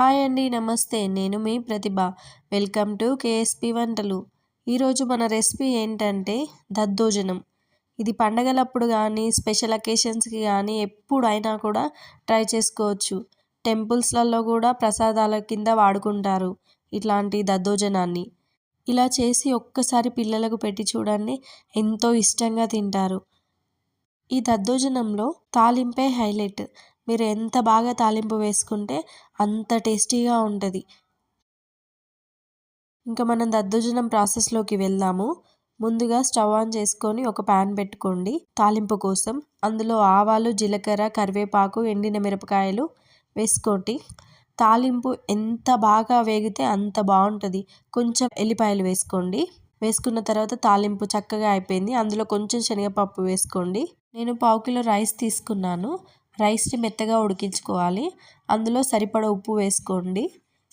Hi అండి నమస్తే. నేను మీ ప్రతిభ. వెల్కమ్ టు కేఎస్పి వంటలు. ఈరోజు మన రెసిపీ ఏంటంటే దద్దోజనం. ఇది పండగలప్పుడు కానీ స్పెషల్ అకేషన్స్కి కానీ ఎప్పుడైనా కూడా ట్రై చేసుకోవచ్చు. టెంపుల్స్లలో కూడా ప్రసాదాల కింద వాడుకుంటారు ఇట్లాంటి దద్దోజనాన్ని. ఇలా చేసి ఒక్కసారి పిల్లలకు పెట్టి చూడండి ఎంతో ఇష్టంగా తింటారు. ఈ దద్దోజనంలో తాలింపే హైలైట్. మీరు ఎంత బాగా తాలింపు వేసుకుంటే అంత టేస్టీగా ఉంటుంది. ఇంకా మనం దద్దోజనం ప్రాసెస్లోకి వెళ్దాము. ముందుగా స్టవ్ ఆన్ చేసుకొని ఒక ప్యాన్ పెట్టుకోండి. తాలింపు కోసం అందులో ఆవాలు జీలకర్ర కరివేపాకు ఎండిన మిరపకాయలు వేసుకోండి. తాలింపు ఎంత బాగా వేగితే అంత బాగుంటుంది. కొంచెం ఎల్లిపాయలు వేసుకోండి. వేసుకున్న తర్వాత తాలింపు చక్కగా అయిపోయింది. అందులో కొంచెం శనగపప్పు వేసుకోండి. నేను పావు కిలో రైస్ తీసుకున్నాను. రైస్ని మెత్తగా ఉడికించుకోవాలి. అందులో సరిపడ ఉప్పు వేసుకోండి.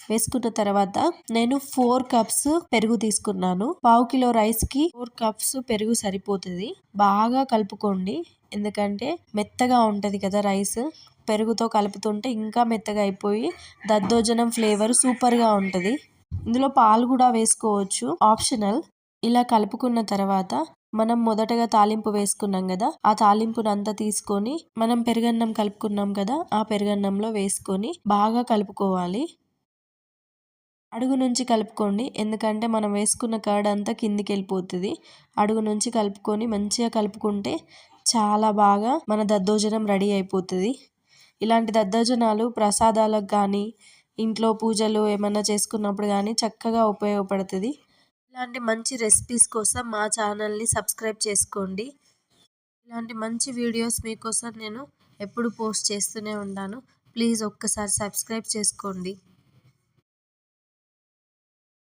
వేసుకున్న తర్వాత నేను ఫోర్ కప్స్ పెరుగు తీసుకున్నాను. పావు కిలో రైస్కి ఫోర్ కప్స్ పెరుగు సరిపోతుంది. బాగా కలుపుకోండి. ఎందుకంటే మెత్తగా ఉంటుంది కదా రైస్. పెరుగుతో కలుపుతుంటే ఇంకా మెత్తగా అయిపోయి దద్దోజనం ఫ్లేవర్ సూపర్గా ఉంటుంది. ఇందులో పాలు కూడా వేసుకోవచ్చు. ఆప్షనల్. ఇలా కలుపుకున్న తర్వాత మనం మొదటగా తాలింపు వేసుకున్నాం కదా ఆ తాలింపును అంతా తీసుకొని మనం పెరుగన్నం కలుపుకున్నాం కదా ఆ పెరుగన్నంలో వేసుకొని బాగా కలుపుకోవాలి. అడుగు నుంచి కలుపుకోండి ఎందుకంటే మనం వేసుకున్న కర్డ్ అంతా కిందికి వెళ్ళిపోతుంది. అడుగు నుంచి కలుపుకొని మంచిగా కలుపుకుంటే చాలా బాగా మన దద్దోజనం రెడీ అయిపోతుంది. ఇలాంటి దద్దోజనాలు ప్రసాదాలకు కానీ ఇంట్లో పూజలు ఏమన్నా చేసుకున్నప్పుడు కానీ చక్కగా ఉపయోగపడుతుంది. ఇలాంటి మంచి రెసిపీస్ కోసం మా ఛానల్ని సబ్స్క్రైబ్ చేసుకోండి. ఇలాంటి మంచి వీడియోస్ మీకోసం నేను ఎప్పుడు పోస్ట్ చేస్తూనే ఉంటాను. ప్లీజ్ ఒక్కసారి సబ్స్క్రైబ్ చేసుకోండి.